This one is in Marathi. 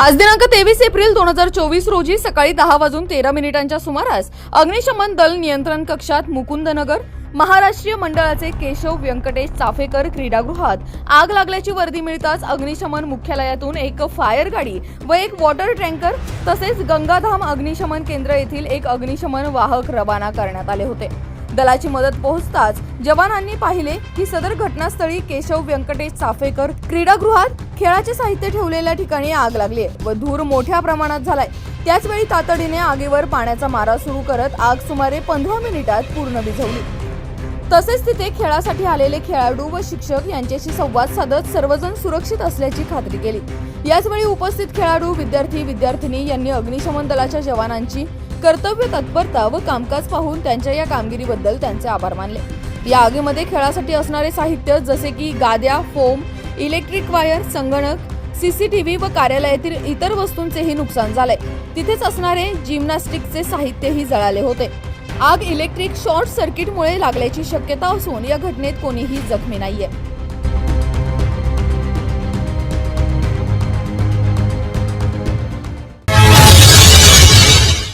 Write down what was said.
आज दिनांक तेवीस एप्रिल दोन हजार चोवीस रोजी सकाळी दहा वाजून तेरा मिनिटांच्या सुमारास अग्निशमन दल नियंत्रण कक्षात मुकुंदनगर महाराष्ट्रीय मंडळाचे केशव व्यंकटेश चाफेकर क्रीडागृहात आग लागल्याची वर्दी मिळताच अग्निशमन मुख्यालयातून एक फायर गाडी व एक वॉटर टँकर तसेच गंगाधाम अग्निशमन केंद्र येथील एक अग्निशमन वाहक रवाना करण्यात आले होते. दलाची मदत पोहोचताच जवानांनी पाहिले की सदर घटनास्थळी केशव व्यंकटेश चाफेकर क्रीडागृहात खेळाचे साहित्य ठेवलेल्या ठिकाणी आग लागली आहे व धूर मोठ्या प्रमाणात झालाय. त्याचवेळी तातडीने आगीवर पाण्याचा मारा सुरू करत आग सुमारे पंधरा मिनिटात पूर्ण विझवली. तसेच तिथे खेळासाठी आलेले खेळाडू व शिक्षक यांच्याशी संवाद साधत सर्वजण सुरक्षित असल्याची खात्री केली. याचवेळी उपस्थित खेळाडू विद्यार्थी विद्यार्थिनी यांनी अग्निशमन दलाच्या जवानांची कर्तव्य तत्परता व कामकाज पाहून त्यांच्या या कामगिरीबद्दल त्यांचे आभार मानले. या आगीमध्ये खेळासाठी असणारे साहित्य जसे की गाद्या फोम इलेक्ट्रिक वायर संगणक सीसीटीव्ही व कार्यालयातील इतर वस्तूंचेही नुकसान झाले. तिथेच असणारे जिम्नॅस्टिकचे साहित्यही जळाले होते. आग इलेक्ट्रिक शॉर्ट सर्किटमुळे लागल्याची शक्यता असून या घटनेत कोणीही जखमी नाहीये.